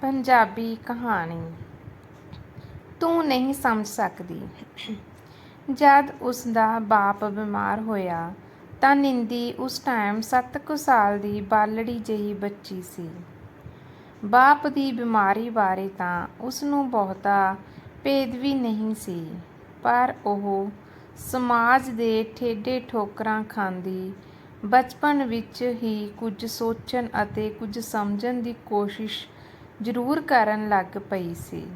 ਪੰਜਾਬੀ ਕਹਾਣੀ। ਤੂੰ ਨਹੀਂ ਸਮਝ ਸਕਦੀ। ਜਦ ਉਸ ਦਾ ਬਾਪ ਬਿਮਾਰ ਹੋਇਆ, ਤਾਂ ਨਿੰਦੀ ਉਸ ਟਾਈਮ ਸੱਤ ਕੁ ਸਾਲ ਦੀ ਬਾਲੜੀ ਜਿਹੀ ਬੱਚੀ ਸੀ। ਬਾਪ ਦੀ ਬਿਮਾਰੀ ਬਾਰੇ ਤਾਂ ਉਸ ਨੂੰ ਬਹੁਤਾ ਭੇਦ ਵੀ ਨਹੀਂ ਸੀ, ਪਰ ਉਹ ਸਮਾਜ ਦੇ ਠੇਡੇ ਠੋਕਰਾਂ ਖਾਂਦੀ, ਬਚਪਨ ਵਿੱਚ ਹੀ ਕੁਝ ਸੋਚਣ ਅਤੇ ਕੁਝ ਸਮਝਣ ਦੀ ਕੋਸ਼ਿਸ਼ ਜ਼ਰੂਰ ਕਰਨ ਲੱਗ ਪਈ ਸੀ।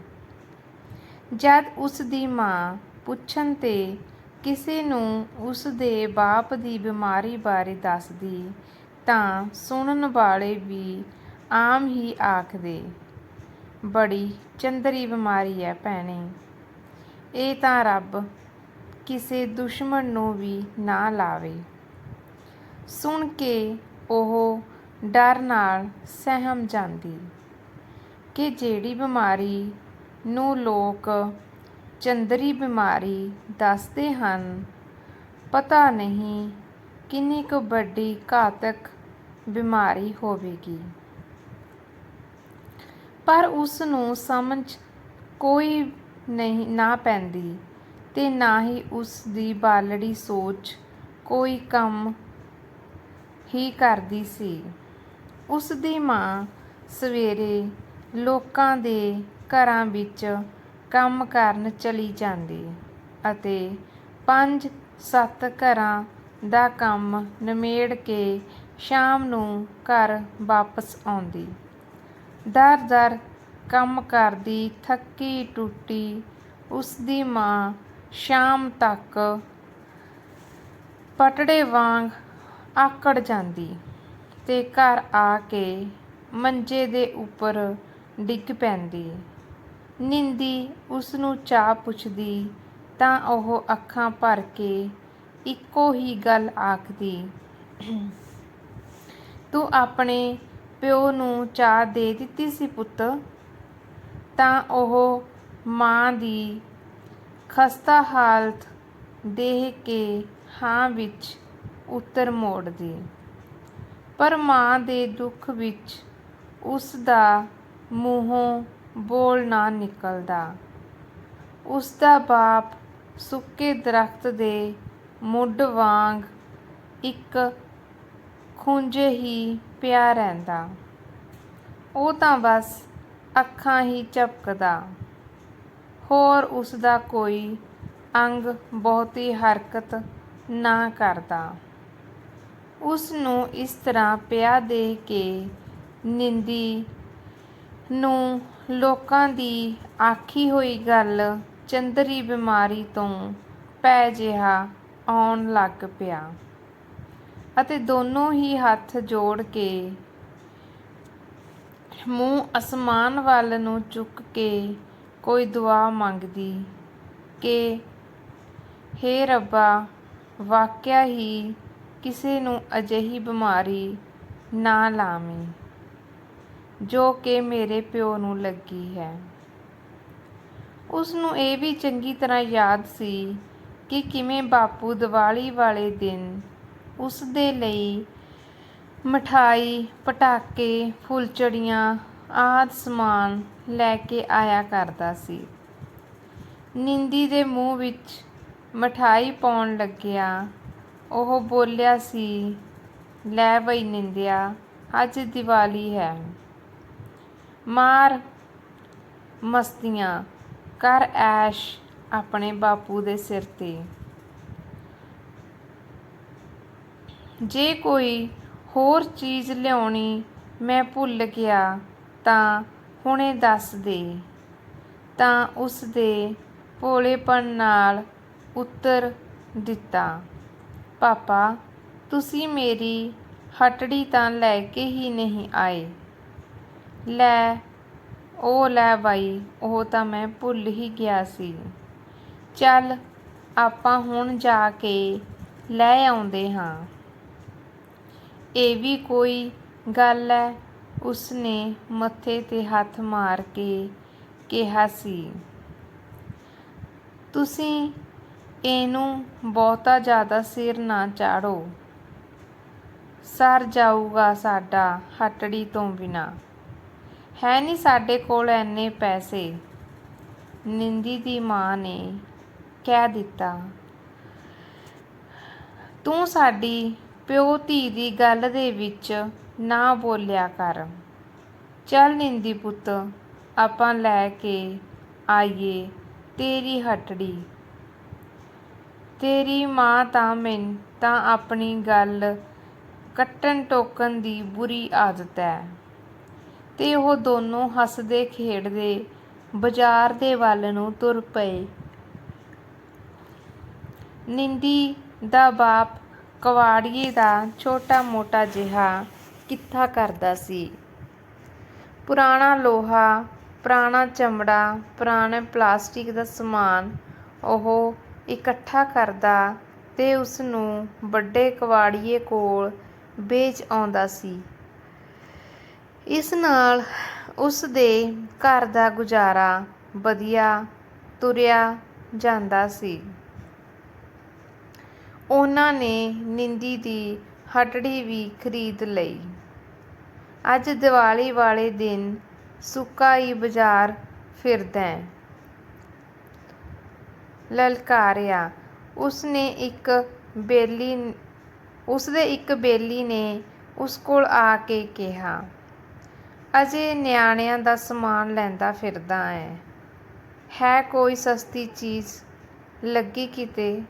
ਜਦ ਉਸ ਦੀ ਮਾਂ ਪੁੱਛਣ ਤੇ ਕਿਸੇ ਨੂੰ ਉਸ ਦੇ ਬਾਪ ਦੀ ਬਿਮਾਰੀ ਬਾਰੇ ਦੱਸਦੀ, ਤਾਂ ਸੁਣਨ ਵਾਲੇ ਵੀ ਆਮ ਹੀ ਆਖਦੇ, ਬੜੀ ਚੰਦਰੀ ਬਿਮਾਰੀ ਹੈ ਭੈਣੇ। ਇਹ ਤਾਂ ਰੱਬ ਕਿਸੇ ਦੁਸ਼ਮਣ ਨੂੰ ਵੀ ਨਾ ਲਾਵੇ। ਸੁਣ ਕੇ ਉਹ ਡਰ ਨਾਲ ਸਹਿਮ ਜਾਂਦੀ। ਕਿ ਜਿਹੜੀ ਬਿਮਾਰੀ ਨੂੰ ਲੋਕ ਚੰਦਰੀ ਬਿਮਾਰੀ ਦੱਸਦੇ ਹਨ, ਪਤਾ ਨਹੀਂ ਕਿੰਨੀ ਕੁ ਵੱਡੀ ਘਾਤਕ ਬਿਮਾਰੀ ਹੋਵੇਗੀ। ਪਰ ਉਸ ਨੂੰ ਸਮਝ ਕੋਈ ਨਹੀਂ, ਨਾ ਪੈਂਦੀ ਤੇ ਨਾ ਹੀ ਉਸ ਦੀ ਬਾਲੜੀ ਸੋਚ ਕੋਈ ਕੰਮ ਹੀ ਕਰਦੀ ਸੀ। ਉਸ ਦੀ ਮਾਂ ਸਵੇਰੇ ਲੋਕਾਂ ਦੇ ਘਰਾਂ ਵਿੱਚ ਕੰਮ ਕਰਨ ਚਲੀ ਜਾਂਦੀ ਅਤੇ ਪੰਜ ਸੱਤ ਘਰਾਂ ਦਾ ਕੰਮ ਨਿਮੇੜ ਕੇ ਸ਼ਾਮ ਨੂੰ ਘਰ ਵਾਪਸ ਆਉਂਦੀ। ਦਰ ਦਰ ਕੰਮ ਕਰਦੀ ਥੱਕੀ ਟੁੱਟੀ ਉਸਦੀ ਮਾਂ ਸ਼ਾਮ ਤੱਕ ਪਟੜੇ ਵਾਂਗ ਆਕੜ ਜਾਂਦੀ ਤੇ ਘਰ ਆ ਕੇ ਮੰਜੇ ਦੇ ਉੱਪਰ ਡਿੱਗ ਪੈਂਦੀ। ਨਿੰਦੀ ਉਸ ਨੂੰ ਚਾਹ ਪੁੱਛਦੀ ਤਾਂ ਉਹ ਅੱਖਾਂ ਭਰ ਕੇ ਇੱਕੋ ਹੀ ਗੱਲ ਆਖਦੀ, ਤੂੰ ਆਪਣੇ ਪਿਓ ਨੂੰ ਚਾਹ ਦੇ ਦਿੱਤੀ ਸੀ ਪੁੱਤ? ਤਾਂ ਉਹ ਮਾਂ ਦੀ ਖਸਤਾ ਹਾਲਤ ਦੇਖ ਕੇ ਹਾਂ ਵਿੱਚ ਉੱਤਰ ਮੋੜਦੀ। ਪਰ ਮਾਂ ਦੇ ਦੁੱਖ ਵਿੱਚ ਉਸ ਦਾ ਮੂੰਹੋਂ ਬੋਲ ਨਾ ਨਿਕਲਦਾ। ਉਸ ਦਾ ਬਾਪ ਸੁੱਕੇ ਦਰਖਤ ਦੇ ਮੁੱਢ ਵਾਂਗ ਇੱਕ ਖੁੰਝੇ ਹੀ ਪਿਆ ਰਹਿੰਦਾ। ਉਹ ਤਾਂ ਬਸ ਅੱਖਾਂ ਹੀ ਝਪਕਦਾ। ਹੋਰ ਉਸ ਦਾ ਕੋਈ ਅੰਗ ਬਹੁਤੀ ਹਰਕਤ ਨਾ ਕਰਦਾ। ਉਸ ਨੂੰ ਇਸ ਤਰ੍ਹਾਂ ਪਿਆ ਦੇ ਕੇ ਨਿੰਦੀ ਨੂੰ ਲੋਕਾਂ ਦੀ ਆਖੀ ਹੋਈ ਗੱਲ ਚੰਦਰੀ ਬਿਮਾਰੀ ਤੋਂ ਪੈ ਜਿਹਾ ਆਉਣ ਲੱਗ ਪਿਆ। ਅਤੇ ਦੋਨੋਂ ਹੀ ਹੱਥ ਜੋੜ ਕੇ ਮੂੰਹ ਅਸਮਾਨ ਵੱਲ ਨੂੰ ਚੁੱਕ ਕੇ ਕੋਈ ਦੁਆ ਮੰਗਦੀ ਕਿ, ਹੇ ਰੱਬਾ, ਵਾਕਿਆ ਹੀ ਕਿਸੇ ਨੂੰ ਅਜਿਹੀ ਬਿਮਾਰੀ ਨਾ ਲਾਵੀਂ। ਜੋ ਕਿ ਮੇਰੇ ਪਿਓ ਨੂੰ ਲੱਗੀ ਹੈ। ਉਸ ਨੂੰ ਇਹ ਵੀ ਚੰਗੀ ਤਰ੍ਹਾਂ ਯਾਦ ਸੀ ਕਿ ਕਿਵੇਂ ਬਾਪੂ ਦੀਵਾਲੀ ਵਾਲੇ ਦਿਨ ਉਸ ਦੇ ਲਈ ਮਠਾਈ, ਪਟਾਕੇ ਫੁੱਲਝੜੀਆਂ ਆਦਿ ਸਮਾਨ ਲੈ ਕੇ ਆਇਆ ਕਰਦਾ ਸੀ। ਨਿੰਦੀ ਦੇ ਮੂੰਹ ਵਿੱਚ ਮਠਾਈ ਪਾਉਣ ਲੱਗਿਆ। ਉਹ ਬੋਲਿਆ ਸੀ, ਲੈ ਬਈ ਨਿੰਦਿਆ, ਅੱਜ ਦੀਵਾਲੀ ਹੈ। ਮਾਰ ਮਸਤੀਆਂ, ਕਰ ਐਸ਼ ਆਪਣੇ ਬਾਪੂ ਦੇ ਸਿਰ ਤੇ। ਜੇ ਕੋਈ ਹੋਰ ਚੀਜ਼ ਲਿਆਉਣੀ ਮੈਂ ਭੁੱਲ ਗਿਆ, ਤਾਂ ਹੁਣੇ ਦੱਸ ਦੇ। ਤਾਂ ਉਸ ਦੇ ਭੋਲੇਪਨ ਨਾਲ ਉੱਤਰ ਦਿੱਤਾ, ਪਾਪਾ, ਤੁਸੀਂ ਮੇਰੀ ਹਟੜੀ ਤਾਂ ਲੈ ਕੇ ਹੀ ਨਹੀਂ ਆਏ। ਲੈ, ਉਹ ਲੈ ਬਾਈ, ਉਹ ਤਾਂ ਮੈਂ ਭੁੱਲ ਹੀ ਗਿਆ ਸੀ। ਚੱਲ, ਆਪਾਂ ਹੁਣ ਜਾ ਕੇ ਲੈ ਆਉਂਦੇ ਹਾਂ। ਇਹ ਵੀ ਕੋਈ ਗੱਲ ਹੈ ਉਸਨੇ ਮੱਥੇ ਤੇ ਹੱਥ ਮਾਰ ਕੇ ਕਿਹਾ ਸੀ। ਤੁਸੀਂ ਇਹਨੂੰ ਬਹੁਤਾ ਜ਼ਿਆਦਾ ਸਿਰ ਨਾ ਚਾੜੋ। ਸਰ ਜਾਊਗਾ ਸਾਡਾ ਹਟੜੀ ਤੋਂ ਬਿਨਾ। ਹੈ ਨਹੀਂ ਸਾਡੇ ਕੋਲ ਐਨੇ ਪੈਸੇ। ਨਿੰਦੀ ਦੀ ਮਾਂ ਨੇ ਕਹਿ ਦਿੱਤਾ, ਤੂੰ ਸਾਡੀ ਪਿਓ ਧੀ ਦੀ ਗੱਲ ਦੇ ਵਿੱਚ ਨਾ ਬੋਲਿਆ ਕਰ। ਚੱਲ ਨਿੰਦੀ ਪੁੱਤ, ਆਪਾਂ ਲੈ ਕੇ ਆਈਏ ਤੇਰੀ ਹਟੜੀ। ਤੇਰੀ ਮਾਂ ਤਾਂ ਮੈਨ ਤਾਂ ਆਪਣੀ ਗੱਲ ਕੱਟਣ ਟੋਕਣ ਦੀ ਬੁਰੀ ਆਦਤ ਹੈ। ਤੇ ਉਹ ਦੋਨੋਂ ਹੱਸਦੇ ਖੇਡਦੇ ਬਾਜ਼ਾਰ ਦੇ ਵੱਲ ਨੂੰ ਤੁਰ ਪਏ। ਨਿੰਦੀ ਦਾ ਬਾਪ ਕਵਾੜੀਏ ਦਾ ਛੋਟਾ ਮੋਟਾ ਜਿਹਾ ਕਿੱਥਾ ਕਰਦਾ ਸੀ। ਪੁਰਾਣਾ ਲੋਹਾ, ਪੁਰਾਣਾ ਚਮੜਾ, ਪੁਰਾਣੇ ਪਲਾਸਟਿਕ ਦਾ ਸਮਾਨ ਉਹ ਇਕੱਠਾ ਕਰਦਾ ਤੇ ਉਸ ਨੂੰ ਵੱਡੇ ਕਵਾੜੀਏ ਕੋਲ ਵੇਚ ਆਉਂਦਾ ਸੀ। ਇਸ ਨਾਲ ਉਸ ਦੇ ਘਰ ਦਾ ਗੁਜ਼ਾਰਾ ਵਧੀਆ ਤੁਰਿਆ ਜਾਂਦਾ ਸੀ। ਉਹਨਾਂ ਨੇ ਨਿੰਦੀ ਦੀ ਹਟੜੀ ਵੀ ਖਰੀਦ ਲਈ। ਅੱਜ ਦੀਵਾਲੀ ਵਾਲੇ ਦਿਨ ਸੁੱਕਾ ਹੀ ਬਾਜ਼ਾਰ ਫਿਰਦਾ ਲਲਕਾਰਿਆ, ਉਸਨੇ ਇੱਕ ਬੇਲੀ, ਉਸਦੇ ਇੱਕ ਬੇਲੀ ਨੇ ਉਸ ਕੋਲ ਆ ਕੇ ਕਿਹਾ ਅਜੇ ਨਿਆਣਿਆਂ ਦਾ ਸਮਾਨ ਲੈਂਦਾ ਫਿਰਦਾ ਹੈ ਹੈ ਕੋਈ ਸਸਤੀ ਚੀਜ਼? ਲੱਗੀ ਕਿਤੇ?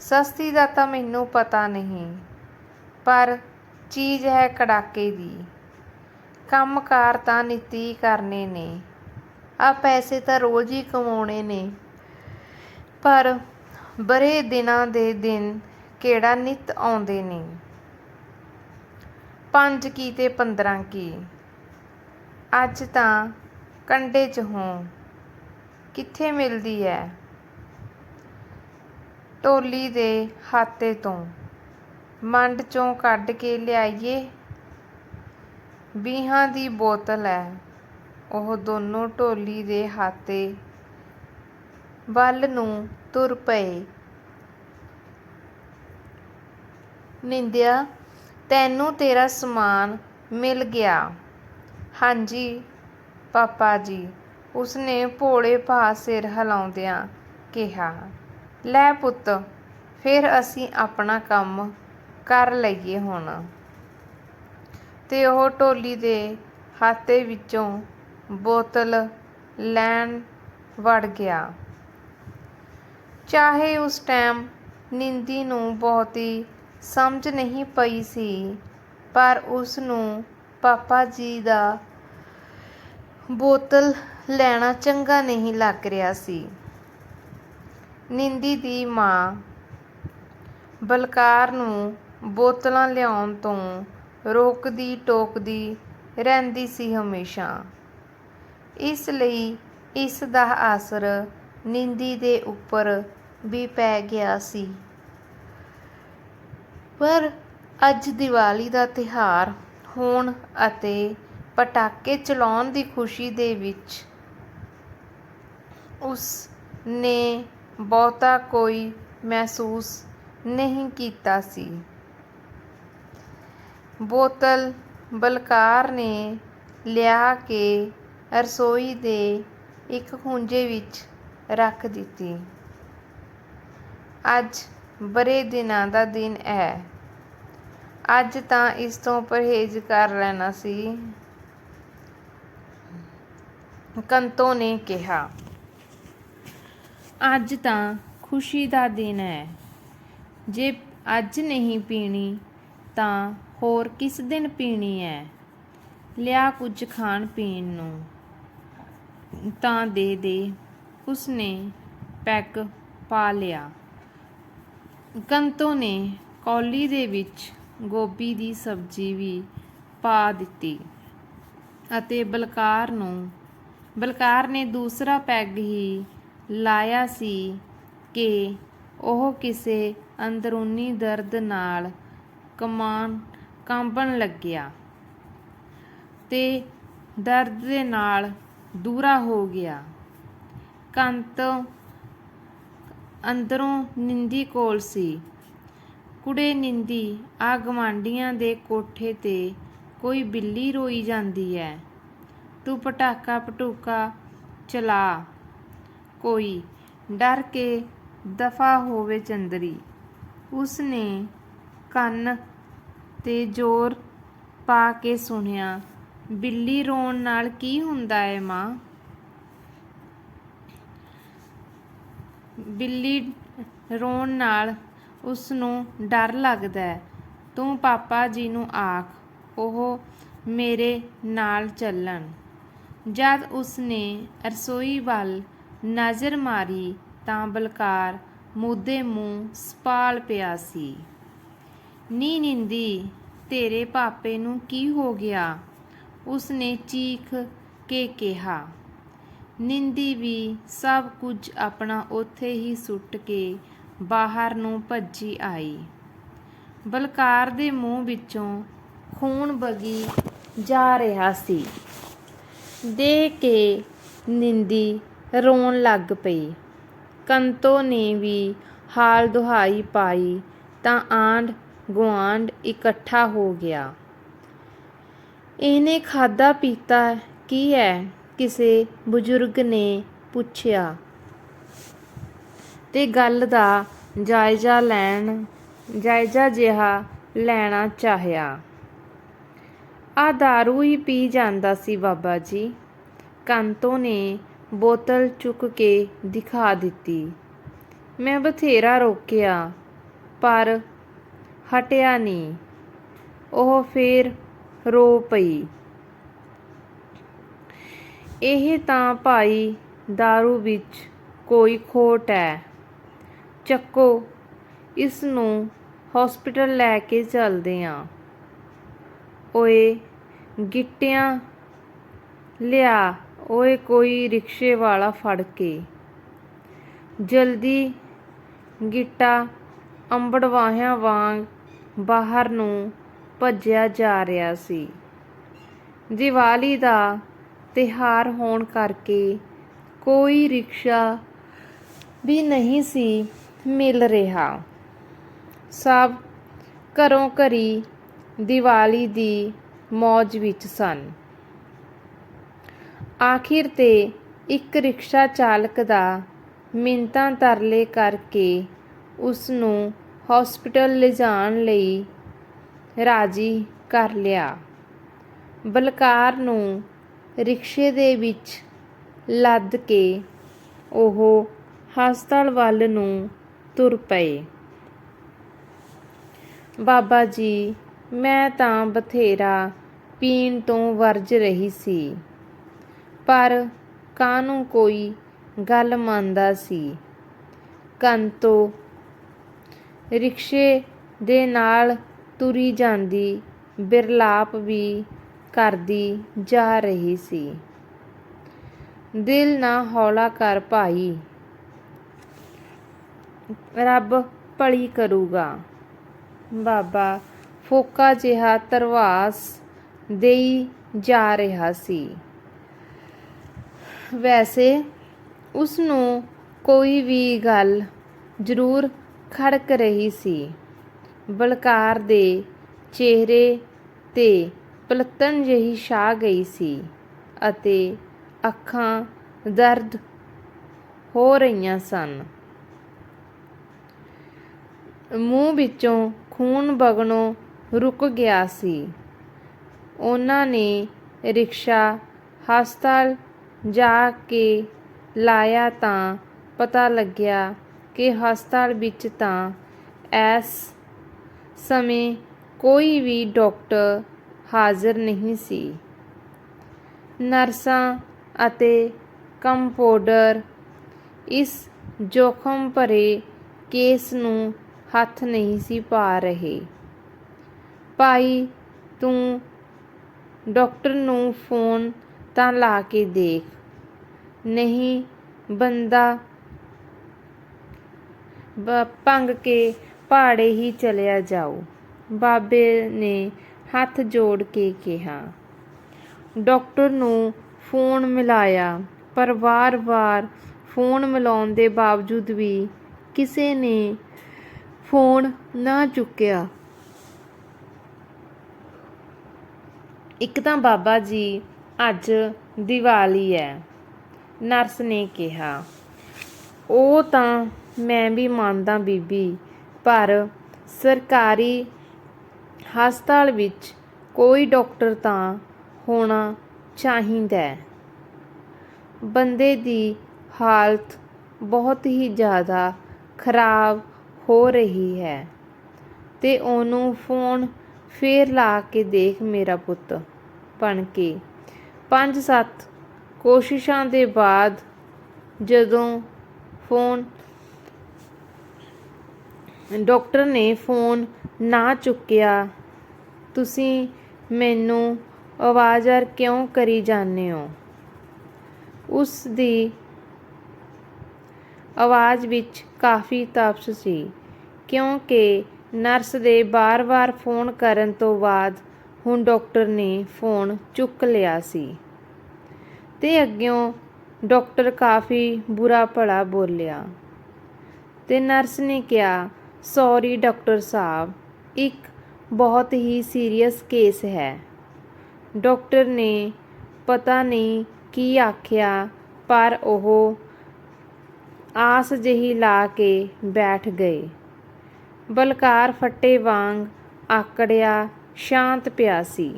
ਸਸਤੀ ਦਾ ਤਾਂ ਮੈਨੂੰ ਪਤਾ ਨਹੀਂ, ਪਰ ਚੀਜ਼ ਹੈ ਕੜਾਕੇ ਦੀ। ਕੰਮਕਾਰ ਤਾਂ ਨੀਤੀ ਕਰਨੇ ਨੇ, ਆ ਪੈਸੇ ਤਾਂ ਰੋਜ਼ ਹੀ ਕਮਾਉਣੇ ਨੇ। ਪਰ ਬਰੇ ਦਿਨਾਂ ਦੇ ਦਿਨ ਕਿਹੜਾ ਨਿਤ ਆਉਂਦੇ ਨੇ? ਪੰਜ ਕੀ ਤੇ 15 ਕੀ? ਅੱਜ ਤਾਂ ਕੰਢੇ 'ਚ ਹੋਂ। ਕਿੱਥੇ ਮਿਲਦੀ ਐ? ਢੋਲੀ ਦੇ ਹਾਤੇ ਤੋਂ। ਮੰਡ ਚੋਂ ਕੱਢ ਕੇ ਲਿਆਈਏ। ਵੀਹਾਂ ਦੀ ਬੋਤਲ ਐ। ਉਹ ਦੋਨੋਂ ਢੋਲੀ ਦੇ ਹਾਤੇ ਵੱਲ ਨੂੰ ਤੁਰ ਪਏ। ਨਿੰਦਿਆ, ਤੈਨੂੰ ਤੇਰਾ ਸਮਾਨ ਮਿਲ ਗਿਆ। ਹਾਂਜੀ, ਪਾਪਾ ਜੀ। ਉਸਨੇ ਭੋਲੇ ਭਾਅ ਸਿਰ ਹਿਲਾਉਂਦਿਆਂ ਕਿਹਾ, ਲੈ ਪੁੱਤ, ਫਿਰ ਅਸੀਂ ਆਪਣਾ ਕੰਮ ਕਰ ਲਈਏ ਹੁਣ। ਤੇ ਉਹ ਟੋਲੀ ਦੇ ਹਾਤੇ ਵਿੱਚੋਂ ਬੋਤਲ ਲੈਣ ਵੜ ਗਿਆ। ਚਾਹੇ ਉਸ ਟਾਈਮ ਨਿੰਦੀ ਨੂੰ ਬਹੁਤੀ ਸਮਝ ਨਹੀਂ ਪਈ ਸੀ, ਪਰ ਉਸ ਨੂੰ ਪਾਪਾ ਜੀ ਦਾ ਬੋਤਲ ਲੈਣਾ ਚੰਗਾ ਨਹੀਂ ਲੱਗ ਰਿਹਾ ਸੀ। ਨਿੰਦੀ ਦੀ ਮਾਂ ਬਲਕਾਰ ਨੂੰ ਬੋਤਲਾਂ ਲਿਆਉਣ ਤੋਂ ਰੋਕਦੀ ਟੋਕਦੀ ਰਹਿੰਦੀ ਸੀ ਹਮੇਸ਼ਾ। ਇਸ ਲਈ ਇਸ ਦਾ ਆਸਰ ਨਿੰਦੀ ਦੇ ਉੱਪਰ ਵੀ ਪੈ ਗਿਆ ਸੀ। ਪਰ ਅੱਜ ਦੀਵਾਲੀ ਦਾ ਤਿਉਹਾਰ ਹੋਣ ਅਤੇ ਪਟਾਕੇ ਚਲਾਉਣ ਦੀ ਖੁਸ਼ੀ ਦੇ ਵਿੱਚ ਉਸ ਨੇ ਬਹੁਤਾ ਕੋਈ ਮਹਿਸੂਸ ਨਹੀਂ ਕੀਤਾ ਸੀ। ਬੋਤਲ ਬਲਕਾਰ ਨੇ ਲਿਆ ਕੇ ਰਸੋਈ ਦੇ ਇੱਕ ਖੂੰਜੇ ਵਿੱਚ ਰੱਖ ਦਿੱਤੀ। ਅੱਜ ਬੜੇ ਦਿਨਾਂ ਦਾ ਦਿਨ ਹੈ। ਅੱਜ ਤਾਂ ਇਸ ਤੋਂ ਪਰਹੇਜ਼ ਕਰ ਲੈਣਾ ਸੀ। ਕੰਤੋ ਨੇ ਕਿਹਾ, ਅੱਜ ਤਾਂ ਖੁਸ਼ੀ ਦਾ ਦਿਨ ਹੈ। ਜੇ ਅੱਜ ਨਹੀਂ ਪੀਣੀ, ਤਾਂ ਹੋਰ ਕਿਸ ਦਿਨ ਪੀਣੀ ਹੈ? ਲਿਆ ਕੁਝ ਖਾਣ ਪੀਣ ਨੂੰ। ਤਾਂ ਦੇ ਦੇ। ਉਸਨੇ ਪੈਕ ਪਾ ਲਿਆ। ਕੰਤੋ ਨੇ ਕੌਲੀ ਦੇ ਵਿੱਚ ਗੋਭੀ ਦੀ ਸਬਜ਼ੀ ਵੀ ਪਾ ਦਿੱਤੀ ਅਤੇ ਬਲਕਾਰ ਨੂੰ, ਬਲਕਾਰ ਨੇ ਦੂਸਰਾ ਪੈਗ ਹੀ ਲਾਇਆ ਸੀ ਕਿ ਉਹ ਕਿਸੇ ਅੰਦਰੂਨੀ ਦਰਦ ਨਾਲ ਕਮਾਨ, ਕੰਬਣ ਲੱਗਿਆ ਤੇ ਦਰਦ ਦੇ ਨਾਲ ਦੂਰਾ ਹੋ ਗਿਆ। ਕੰਤ ਅੰਦਰੋਂ ਨਿੰਦੀ ਕੋਲ ਸੀ। ਕੁੜੇ ਨਿੰਦੀ ਆ ਗਵਾਂਡੀਆਂ ਦੇ ਕੋਠੇ ਤੇ ਕੋਈ ਬਿੱਲੀ ਰੋਈ ਜਾਂਦੀ ਹੈ ਤੂੰ ਪਟਾਕਾ ਪਟੂਕਾ ਚਲਾ। ਕੋਈ ਡਰ ਕੇ ਦਫਾ ਹੋਵੇ ਚੰਦਰੀ। ਉਸਨੇ ਕੰਨ ਤੇ ਜ਼ੋਰ ਪਾ ਕੇ ਸੁਣਿਆ, ਬਿੱਲੀ ਰੋਣ ਨਾਲ ਕੀ ਹੁੰਦਾ ਏ ਮਾਂ? ਬਿੱਲੀ ਰੋਣ ਨਾਲ ਉਸ ਨੂੰ ਡਰ ਲੱਗਦਾ ਤੂੰ ਪਾਪਾ ਜੀ ਨੂੰ ਆਖ, ਉਹ ਮੇਰੇ ਨਾਲ ਚੱਲਣ। ਜਦ ਉਸਨੇ ਰਸੋਈ ਵੱਲ ਨਜ਼ਰ ਮਾਰੀ ਤਾਂ ਬਲਕਾਰ ਮੁੱਦੇ ਮੂੰਹ ਸਪਾਲ ਪਿਆ ਸੀ। ਨੀ ਨਿੰਦੀ, ਤੇਰੇ ਪਾਪੇ ਨੂੰ ਕੀ ਹੋ ਗਿਆ? ਉਸਨੇ ਚੀਖ ਕੇ ਕਿਹਾ। ਨਿੰਦੀ ਵੀ ਸਭ ਕੁਝ ਆਪਣਾ ਉੱਥੇ ਹੀ ਸੁੱਟ ਕੇ ਬਾਹਰ ਨੂੰ ਭੱਜੀ ਆਈ। ਬਲਕਾਰ ਦੇ ਮੂੰਹ ਵਿੱਚੋਂ ਖੂਨ ਵਗੀ ਜਾ ਰਿਹਾ ਸੀ। ਦੇਖ ਕੇ ਨਿੰਦੀ ਰੋਣ ਲੱਗ ਪਈ। ਕੰਤੋ ਨੇ ਵੀ ਹਾਲ ਦੁਹਾਈ ਪਾਈ ਤਾਂ ਆਂਢ ਗੁਆਂਢ ਇਕੱਠਾ ਹੋ ਗਿਆ। ਇਹਨੇ ਖਾਦਾ ਪੀਤਾ ਕੀ ਹੈ? ਕਿਸੇ ਬਜ਼ੁਰਗ ਨੇ ਪੁੱਛਿਆ। ਤੇ ਗੱਲ ਦਾ ਜਾਇਜ਼ਾ ਲੈਣ ਜਾਇਜ਼ਾ ਜਿਹਾ ਲੈਣਾ ਚਾਹਿਆ ਆ दारू ਹੀ ਪੀ ਜਾਂਦਾ ਸੀ ਬਾਬਾ ਜੀ ਕੰਤੋ ਨੇ ਬੋਤਲ ਚੁੱਕ ਕੇ ਦਿਖਾ ਦਿੱਤੀ ਮੈਂ ਬਥੇਰਾ ਰੋਕਿਆ ਪਰ ਹਟਿਆ ਨਹੀਂ ਉਹ ਫੇਰ ਰੋ ਪਈ ਇਹ ਤਾਂ ਭਾਈ दारू ਵਿੱਚ ਕੋਈ ਖੋਟ ਹੈ ਚੱਕੋ। ਇਸ ਨੂੰ ਹਸਪੀਟਲ ਲੈ ਕੇ ਚੱਲਦੇ ਆਂ। ਓਏ, ਗਿੱਟਿਆਂ ਲਿਆ। ਓਏ, ਕੋਈ ਰਿਕਸ਼ੇ ਵਾਲਾ ਫੜ ਕੇ। ਜਲਦੀ ਗਿੱਟਾ ਅੰਬੜ ਵਾਹਿਆਂ ਵਾਂਗ ਬਾਹਰ ਨੂੰ ਭੱਜਿਆ ਜਾ ਰਿਹਾ ਸੀ। ਦੀਵਾਲੀ ਦਾ ਤਿਹਾਰ ਹੋਣ ਕਰਕੇ ਕੋਈ ਰਿਕਸ਼ਾ ਵੀ ਨਹੀਂ ਸੀ। ਮਿਲ ਰਿਹਾ। ਸਭ ਘਰੋਂ ਘਰੀ ਦੀਵਾਲੀ ਦੀ ਮੌਜ ਵਿੱਚ ਸਨ। ਆਖਿਰ ਤੇ ਇੱਕ ਰਿਕਸ਼ਾ ਚਾਲਕ ਦਾ ਮਿੰਤਾਂ ਤਰਲੇ ਕਰਕੇ ਉਸ ਨੂੰ ਹਸਪੀਟਲ ਲਿਜਾਣ ਲਈ ਰਾਜੀ ਕਰ ਲਿਆ। ਬਲਕਾਰ ਨੂੰ ਰਿਕਸ਼ੇ ਦੇ ਵਿੱਚ ਲੱਦ ਕੇ ਉਹ ਹਸਪਤਾਲ ਵੱਲ ਨੂੰ ਤੁਰ ਪਏ। ਬਾਬਾ ਜੀ, ਮੈਂ ਤਾਂ ਬਥੇਰਾ ਪੀਣ ਤੋਂ ਵਰਜ ਰਹੀ ਸੀ, ਪਰ ਕਾਹਨੂੰ ਕੋਈ ਗੱਲ ਮੰਨਦਾ ਸੀ। ਕੰਤੋ ਰਿਕਸ਼ੇ ਦੇ ਨਾਲ ਤੁਰੀ ਜਾਂਦੀ, ਬਿਰਲਾਪ ਵੀ ਕਰਦੀ ਜਾ ਰਹੀ ਸੀ। ਦਿਲ ਨਾ ਹੌਲਾ ਕਰ ਭਾਈ ਰੱਬ ਭਲੀ ਕਰੂਗਾ। ਬਾਬਾ ਫੋਕਾ ਜਿਹਾ ਤਰਵਾਸ ਦੇਈ ਜਾ ਰਿਹਾ ਸੀ। ਵੈਸੇ ਉਸ ਨੂੰ ਕੋਈ ਵੀ ਗੱਲ ਜ਼ਰੂਰ ਖੜਕ ਰਹੀ ਸੀ। ਬਲਕਾਰ ਦੇ ਚਿਹਰੇ ਤੇ ਪਲਤਨ ਜਿਹੀ ਛਾ ਗਈ ਸੀ ਅਤੇ ਅੱਖਾਂ ਦਰਦ ਹੋ ਰਹੀਆਂ ਸਨ। ਮੂੰਹ ਵਿੱਚੋਂ ਖੂਨ ਵਗਣੋਂ ਰੁਕ ਗਿਆ ਸੀ। ਉਹਨਾਂ ਨੇ ਰਿਕਸ਼ਾ, ਹਸਪਤਾਲ ਜਾ ਕੇ ਲਾਇਆ ਤਾਂ ਪਤਾ ਲੱਗਿਆ ਕਿ ਹਸਪਤਾਲ ਵਿੱਚ ਤਾਂ ਇਸ ਸਮੇਂ ਕੋਈ ਵੀ ਡਾਕਟਰ ਹਾਜ਼ਰ ਨਹੀਂ ਸੀ। ਨਰਸਾਂ ਅਤੇ ਕੰਪੋਡਰ ਇਸ ਜੋਖਮ ਭਰੇ ਕੇਸ ਨੂੰ ਹੱਥ ਨਹੀਂ ਸੀ ਪਾ ਰਹੇ। ਭਾਈ, ਤੂੰ ਡਾਕਟਰ ਨੂੰ ਫੋਨ ਤਾਂ ਲਾ ਕੇ ਦੇਖ। ਨਹੀਂ, ਬੰਦਾ ਭੰਗ ਕੇ ਪਹਾੜੇ ਹੀ ਚਲਿਆ ਜਾਓ ਬਾਬੇ ਨੇ ਹੱਥ ਜੋੜ ਕੇ ਕਿਹਾ। ਡਾਕਟਰ ਨੂੰ ਫੋਨ ਮਿਲਾਇਆ, ਪਰ ਵਾਰ-ਵਾਰ ਫੋਨ ਮਿਲਾਉਣ ਦੇ ਬਾਵਜੂਦ ਵੀ ਕਿਸੇ ਨੇ ਫੋਨ ਨਾ ਚੁੱਕਿਆ। ਇੱਕ ਤਾਂ ਬਾਬਾ ਜੀ ਅੱਜ ਦੀਵਾਲੀ ਹੈ ਨਰਸ ਨੇ ਕਿਹਾ। ਉਹ ਤਾਂ ਮੈਂ ਵੀ ਮੰਨਦਾ ਬੀਬੀ, ਪਰ ਸਰਕਾਰੀ ਹਸਪਤਾਲ ਵਿੱਚ ਕੋਈ ਡਾਕਟਰ ਤਾਂ ਹੋਣਾ ਚਾਹੀਦਾ ਹੈ ਬੰਦੇ ਦੀ ਹਾਲਤ ਬਹੁਤ ਹੀ ਜ਼ਿਆਦਾ ਖਰਾਬ ਹੋ ਰਹੀ ਹੈ। ਤੇ ਉਹਨੂੰ ਫੋਨ ਫੇਰ ਲਾ ਕੇ ਦੇਖ ਮੇਰਾ ਪੁੱਤ। ਬਣ ਕੇ ਪੰਜ ਸੱਤ ਕੋਸ਼ਿਸ਼ਾਂ ਦੇ ਬਾਅਦ ਜਦੋਂ ਫੋਨ ਡਾਕਟਰ ਨੇ ਫੋਨ ਨਾ ਚੁੱਕਿਆ, ਤੁਸੀਂ ਮੈਨੂੰ ਆਵਾਜ਼ਾਰ ਕਿਉਂ ਕਰੀ ਜਾਂਦੇ ਹੋ? ਉਸ ਦੀ ਆਵਾਜ਼ ਵਿੱਚ ਕਾਫੀ ਤਪਸ਼ ਸੀ, ਕਿਉਂਕਿ ਨਰਸ ਦੇ ਬਾਰ-ਬਾਰ ਫੋਨ ਕਰਨ ਤੋਂ ਬਾਅਦ ਹੁਣ ਡਾਕਟਰ ਨੇ ਫੋਨ ਚੁੱਕ ਲਿਆ ਸੀ। ਤੇ ਅੱਗਿਓਂ ਡਾਕਟਰ ਕਾਫੀ ਬੁਰਾ ਭਲਾ ਬੋਲਿਆ ਤੇ ਨਰਸ ਨੇ ਕਿਹਾ ਸੌਰੀ ਡਾਕਟਰ ਸਾਹਿਬ, ਇੱਕ ਬਹੁਤ ਹੀ ਸੀਰੀਅਸ ਕੇਸ ਹੈ। ਡਾਕਟਰ ਨੇ ਪਤਾ ਨਹੀਂ ਕੀ ਆਖਿਆ, ਪਰ ਉਹ ਆਸ ਜਿਹੀ ਲਾ ਕੇ ਬੈਠ ਗਏ। ਬਲਕਾਰ ਫੱਟੇ ਵਾਂਗ ਆਕੜਿਆ ਸ਼ਾਂਤ ਪਿਆ ਸੀ।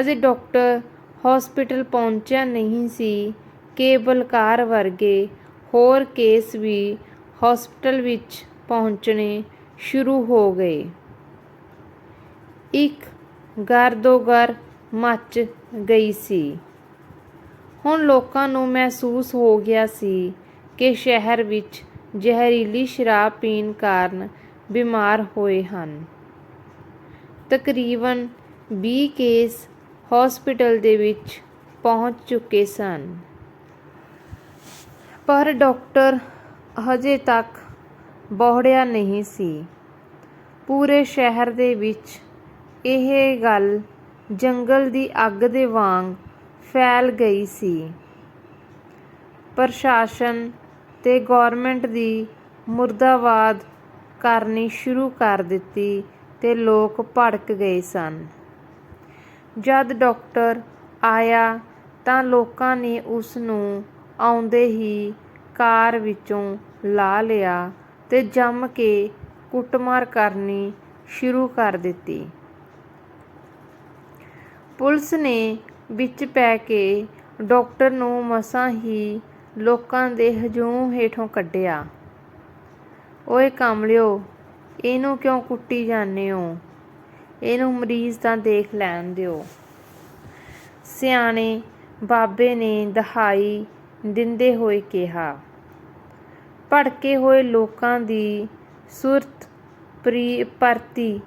ਅਜੇ ਡਾਕਟਰ ਹਸਪੀਟਲ ਪਹੁੰਚਿਆ ਨਹੀਂ ਸੀ ਕਿ ਬਲਕਾਰ ਵਰਗੇ ਹੋਰ ਕੇਸ ਵੀ ਹਸਪੀਟਲ ਵਿੱਚ ਪਹੁੰਚਣੇ ਸ਼ੁਰੂ ਹੋ ਗਏ। ਇੱਕ ਘਰ ਦੋ ਘਰ ਮੱਚ ਗਈ ਸੀ। ਹੁਣ ਲੋਕਾਂ ਨੂੰ ਮਹਿਸੂਸ ਹੋ ਗਿਆ ਸੀ ਕਿ ਸ਼ਹਿਰ ਵਿੱਚ ਜ਼ਹਿਰੀਲੀ ਸ਼ਰਾਬ ਪੀਣ ਕਾਰਨ ਬਿਮਾਰ ਹੋਏ ਹਨ। ਤਕਰੀਬਨ 20 ਕੇਸ ਹਸਪੀਟਲ ਦੇ ਵਿੱਚ ਪਹੁੰਚ ਚੁੱਕੇ ਸਨ। ਪਰ ਡਾਕਟਰ ਹਜੇ ਤੱਕ ਬੋਹੜਿਆ ਨਹੀਂ ਸੀ। ਪੂਰੇ ਸ਼ਹਿਰ ਦੇ ਵਿੱਚ ਇਹ ਗੱਲ ਜੰਗਲ ਦੀ ਅੱਗ ਦੇ ਵਾਂਗ ਫੈਲ ਗਈ ਸੀ। ਪ੍ਰਸ਼ਾਸਨ ਤੇ ਗੌਰਮੈਂਟ ਦੀ ਮੁਰਦਾਬਾਦ ਕਰਨੀ ਸ਼ੁਰੂ ਕਰ ਦਿੱਤੀ ਤੇ ਲੋਕ ਭੜਕ ਗਏ ਸਨ। ਜਦ ਡਾਕਟਰ ਆਇਆ ਤਾਂ ਲੋਕਾਂ ਨੇ ਉਸ ਨੂੰ ਆਉਂਦੇ ਹੀ ਕਾਰ ਵਿੱਚੋਂ ਲਾ ਲਿਆ ਤੇ ਜੰਮ ਕੇ ਕੁੱਟਮਾਰ ਕਰਨੀ ਸ਼ੁਰੂ ਕਰ ਦਿੱਤੀ। ਪੁਲਿਸ ਨੇ ਵਿੱਚ ਪੈ ਕੇ ਡਾਕਟਰ ਨੂੰ ਮਸਾਂ ਹੀ ਲੋਕਾਂ ਦੇ ਹਜੂਮ ਹੇਠੋਂ ਕੱਢਿਆ। ਓਏ ਕਮਲਿਓ ਇਹਨੂੰ ਕਿਉਂ ਕੁੱਟੀ ਜਾਂਦੇ ਹੋ? ਇਹਨੂੰ ਮਰੀਜ਼ ਤਾਂ ਦੇਖ ਲੈਣ ਦਿਓ। ਸਿਆਣੇ ਬਾਬੇ ਨੇ ਦਹਾਈ ਦਿੰਦੇ ਹੋਏ ਕਿਹਾ। ਭੜਕੇ ਹੋਏ ਲੋਕਾਂ ਦੀ ਸੁਰਤ ਪ੍ਰੀ ਪਰਤੀ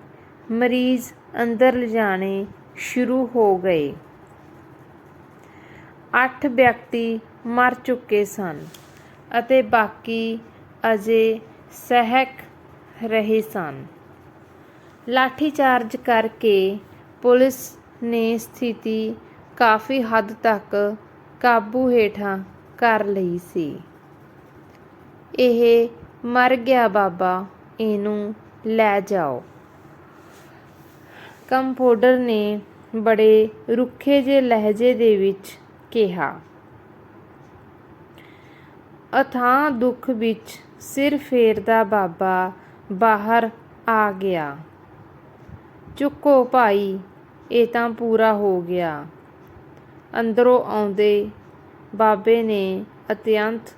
ਮਰੀਜ਼ ਅੰਦਰ ਲਿਜਾਣੇ ਸ਼ੁਰੂ ਹੋ ਗਏ। ਅੱਠ ਵਿਅਕਤੀ ਮਰ ਚੁੱਕੇ ਸਨ ਅਤੇ ਬਾਕੀ ਅਜੇ ਸਹਿਕ ਰਹੇ ਸਨ। ਲਾਠੀਚਾਰਜ ਕਰਕੇ ਪੁਲਿਸ ਨੇ ਸਥਿਤੀ ਕਾਫੀ ਹੱਦ ਤੱਕ ਕਾਬੂ ਹੇਠਾਂ ਕਰ ਲਈ ਸੀ। ਇਹ ਮਰ ਗਿਆ ਬਾਬਾ, ਇਹਨੂੰ ਲੈ ਜਾਓ। ਕੰਪੋਡਰ ਨੇ ਬੜੇ ਰੁੱਖੇ ਜਿਹੇ ਲਹਿਜੇ ਦੇ ਵਿੱਚ ਕਿਹਾ। ਅਥਾਹ ਦੁੱਖ ਵਿੱਚ ਸਿਰ ਫੇਰਦਾ ਬਾਬਾ ਬਾਹਰ ਆ ਗਿਆ। ਚੁੱਕੋ ਭਾਈ, ਇਹ ਤਾਂ ਪੂਰਾ ਹੋ ਗਿਆ। ਅੰਦਰੋਂ ਆਉਂਦੇ ਬਾਬੇ ਨੇ ਅਤਿਅੰਤ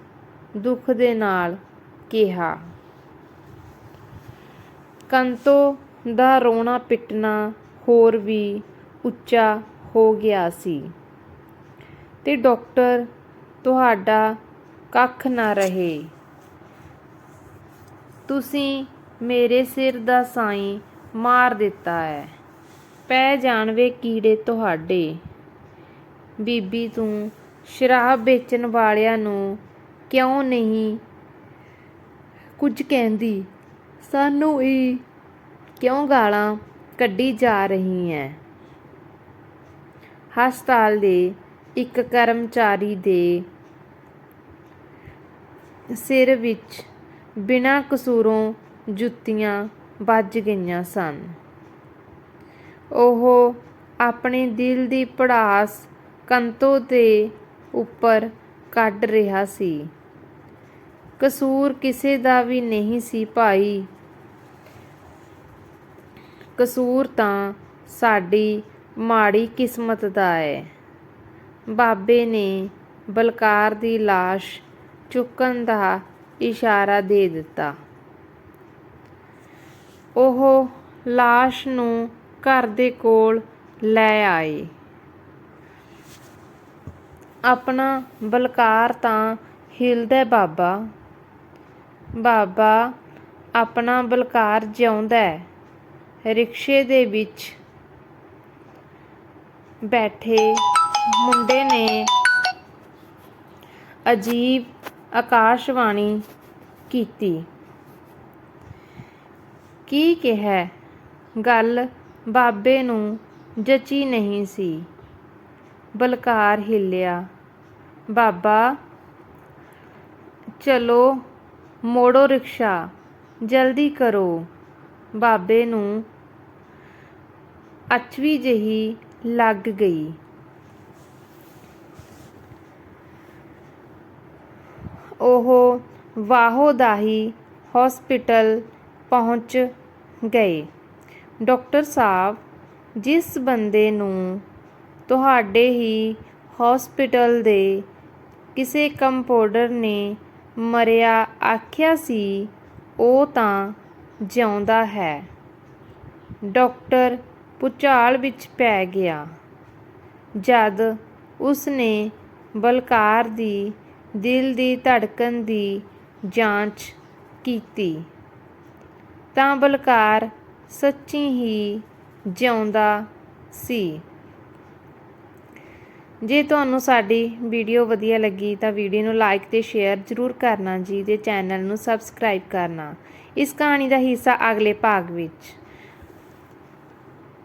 ਦੁੱਖ ਦੇ ਨਾਲ ਕਿਹਾ, ਕੰਤੋ ਦਾ ਰੋਣਾ ਪਿੱਟਣਾ ਹੋਰ ਵੀ ਉੱਚਾ ਹੋ ਗਿਆ ਸੀ ਤੇ ਡਾਕਟਰ ਤੁਹਾਡਾ ਕੱਖ ਨਾ ਰਹੇ। ਤੁਸੀਂ ਮੇਰੇ ਸਿਰ ਦਾ ਸਾਈਂ ਮਾਰ ਦਿੱਤਾ ਹੈ। ਪੈ ਜਾਣਵੇ ਕੀੜੇ ਤੁਹਾਡੇ। ਬੀਬੀ ਤੂੰ ਸ਼ਰਾਬ ਵੇਚਣ ਵਾਲਿਆਂ ਨੂੰ ਕਿਉਂ ਨਹੀਂ ਕੁਝ ਕਹਿੰਦੀ? ਸਾਨੂੰ ਇਹ ਕਿਉਂ ਗਾਲਾਂ ਕੱਢੀ ਜਾ ਰਹੀ ਹੈ? ਹਸਪਤਾਲ ਦੇ ਇੱਕ ਕਰਮਚਾਰੀ ਦੇ ਸਿਰ ਵਿੱਚ ਬਿਨਾਂ ਕਸੂਰੋਂ ਜੁੱਤੀਆਂ ਵੱਜ ਗਈਆਂ ਸਨ। ਉਹ ਆਪਣੇ ਦਿਲ ਦੀ ਪੜਾਸ ਕੰਤੋ ਦੇ ਉੱਪਰ ਕੱਢ ਰਿਹਾ ਸੀ। ਕਸੂਰ ਕਿਸੇ ਦਾ ਵੀ ਨਹੀਂ ਸੀ ਭਾਈ। ਕਸੂਰ ਤਾਂ ਸਾਡੀ ਮਾੜੀ ਕਿਸਮਤ ਦਾ ਹੈ। ਬਾਬੇ ਨੇ ਬਲਕਾਰ ਦੀ ਲਾਸ਼ ਚੁੱਕਣ ਦਾ ਇਸ਼ਾਰਾ ਦੇ ਦਿੱਤਾ। ਉਹ ਲਾਸ਼ ਨੂੰ ਘਰ ਦੇ ਕੋਲ ਲੈ ਆਏ। ਆਪਣਾ ਬਲਕਾਰ ਤਾਂ ਹਿਲਦਾ ਬਾਬਾ। ਬਾਬਾ ਆਪਣਾ ਬਲਕਾਰ ਜਿਉਂਦਾ ਹੈ। ਰਿਕਸ਼ੇ ਦੇ ਵਿੱਚ ਬੈਠੇ ਮੁੰਡੇ ਨੇ ਅਜੀਬ ਆਕਾਸ਼ਵਾਣੀ ਕੀਤੀ। ਕੀ ਕਿਹਾ? ਗੱਲ ਬਾਬੇ ਨੂੰ ਜਚੀ ਨਹੀਂ ਸੀ। ਬਲਕਾਰ ਹਿੱਲਿਆ। ਬਾਬਾ, ਚਲੋ ਮੋੜੋ ਰਿਕਸ਼ਾ, ਜਲਦੀ ਕਰੋ। ਬਾਬੇ ਨੂੰ ਅਚਵੀ ਜਹੀ ਲੱਗ ਗਈ। ਉਹ ਵਾਹੋਦਾਹੀ ਹਸਪੀਟਲ ਪਹੁੰਚ ਗਏ। ਡਾਕਟਰ ਸਾਹਿਬ, ਜਿਸ ਬੰਦੇ ਨੂੰ ਤੁਹਾਡੇ ਹੀ ਹਸਪੀਟਲ ਦੇ ਕਿਸੇ ਕੰਪਾਊਂਡਰ ਨੇ ਮਰਿਆ ਆਖਿਆ ਸੀ, ਉਹ ਤਾਂ ਜਿਉਂਦਾ ਹੈ। ਡਾਕਟਰ ਭੂਚਾਲ ਵਿੱਚ ਪੈ ਗਿਆ। ਜਦ ਉਸਨੇ ਬਲਕਾਰ ਦੀ ਦਿਲ ਦੀ ਧੜਕਣ ਦੀ ਜਾਂਚ ਕੀਤੀ। ਤਾਂ ਬਲਕਾਰ ਸੱਚੀ ਹੀ ਜਿਉਂਦਾ ਸੀ। ਜੇ ਤੁਹਾਨੂੰ ਸਾਡੀ ਵੀਡੀਓ ਵਧੀਆ ਲੱਗੀ ਤਾਂ ਵੀਡੀਓ ਨੂੰ ਲਾਈਕ ਤੇ ਸ਼ੇਅਰ ਜ਼ਰੂਰ ਕਰਨਾ ਜੀ ਤੇ ਚੈਨਲ ਨੂੰ ਸਬਸਕ੍ਰਾਈਬ ਕਰਨਾ। ਇਸ ਕਹਾਣੀ ਦਾ ਹਿੱਸਾ ਅਗਲੇ ਭਾਗ ਵਿੱਚ।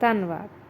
ਧੰਨਵਾਦ।